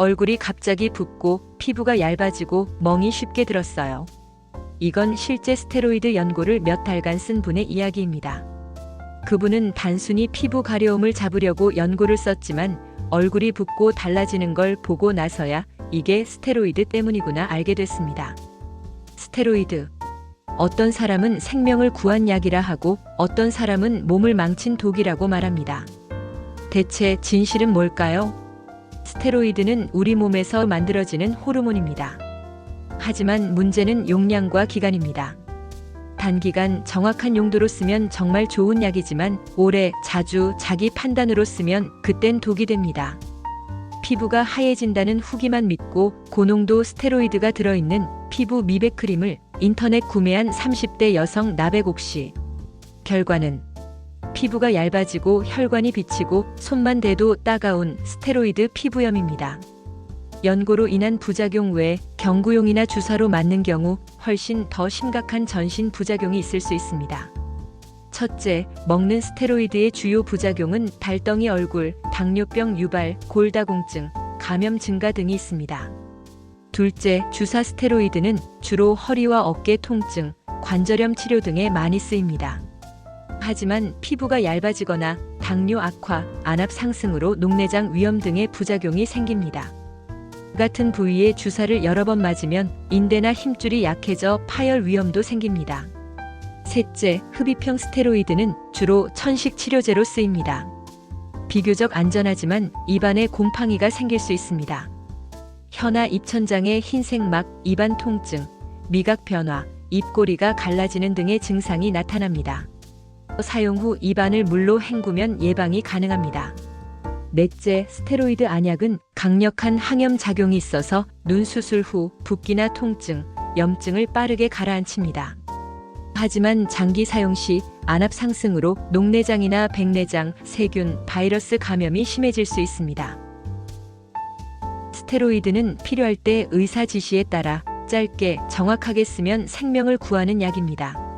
얼굴이 갑자기 붓고 피부가 얇아지고 멍이 쉽게 들었어요. 이건 실제 스테로이드 연고를 몇 달간 쓴 분의 이야기입니다. 그분은 단순히 피부 가려움을 잡으려고 연고를 썼지만 얼굴이 붓고 달라지는 걸 보고 나서야 이게 스테로이드 때문이구나 알게 됐습니다. 스테로이드. 어떤 사람은 생명을 구한 약이라 하고 어떤 사람은 몸을 망친 독이라고 말합니다. 대체 진실은 뭘까요? 스테로이드는 우리 몸에서 만들어지는 호르몬입니다. 하지만 문제는 용량과 기간입니다. 단기간 정확한 용도로 쓰면 정말 좋은 약이지만 오래 자주 자기 판단으로 쓰면 그땐 독이 됩니다. 피부가 하얘진다는 후기만 믿고 고농도 스테로이드가 들어있는 피부 미백 크림을 인터넷 구매한 30대 여성 나백옥 씨. 결과는 피부가 얇아지고 혈관이 비치고 손만 대도 따가운 스테로이드 피부염입니다. 연고로 인한 부작용 외에 경구용이나 주사로 맞는 경우 훨씬 더 심각한 전신 부작용이 있을 수 있습니다. 첫째, 먹는 스테로이드의 주요 부작용은 달덩이 얼굴, 당뇨병 유발, 골다공증, 감염 증가 등이 있습니다. 둘째, 주사 스테로이드는 주로 허리와 어깨 통증, 관절염 치료 등에 많이 쓰입니다. 하지만 피부가 얇아지거나 당뇨 악화, 안압 상승으로 녹내장 위염 등의 부작용이 생깁니다. 같은 부위에 주사를 여러 번 맞으면 인대나 힘줄이 약해져 파열 위험도 생깁니다. 셋째, 흡입형 스테로이드는 주로 천식 치료제로 쓰입니다. 비교적 안전하지만 입안에 곰팡이가 생길 수 있습니다. 혀나 입천장에 흰색 막, 입안 통증, 미각 변화, 입꼬리가 갈라지는 등의 증상이 나타납니다. 사용 후 입안을 물로 헹구면 예방이 가능합니다. 넷째, 스테로이드 안약은 강력한 항염 작용이 있어서 눈 수술 후 붓기나 통증, 염증을 빠르게 가라앉힙니다. 하지만 장기 사용 시 안압 상승으로 녹내장이나 백내장, 세균, 바이러스 감염이 심해질 수 있습니다. 스테로이드는 필요할 때 의사 지시에 따라 짧게 정확하게 쓰면 생명을 구하는 약입니다.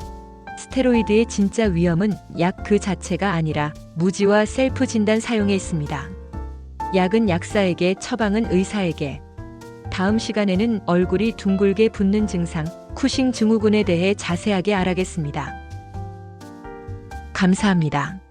스테로이드의 진짜 위험은 약 그 자체가 아니라 무지와 셀프 진단 사용에 있습니다. 약은 약사에게, 처방은 의사에게. 다음 시간에는 얼굴이 둥글게 붓는 증상, 쿠싱 증후군에 대해 자세하게 알아겠습니다. 감사합니다.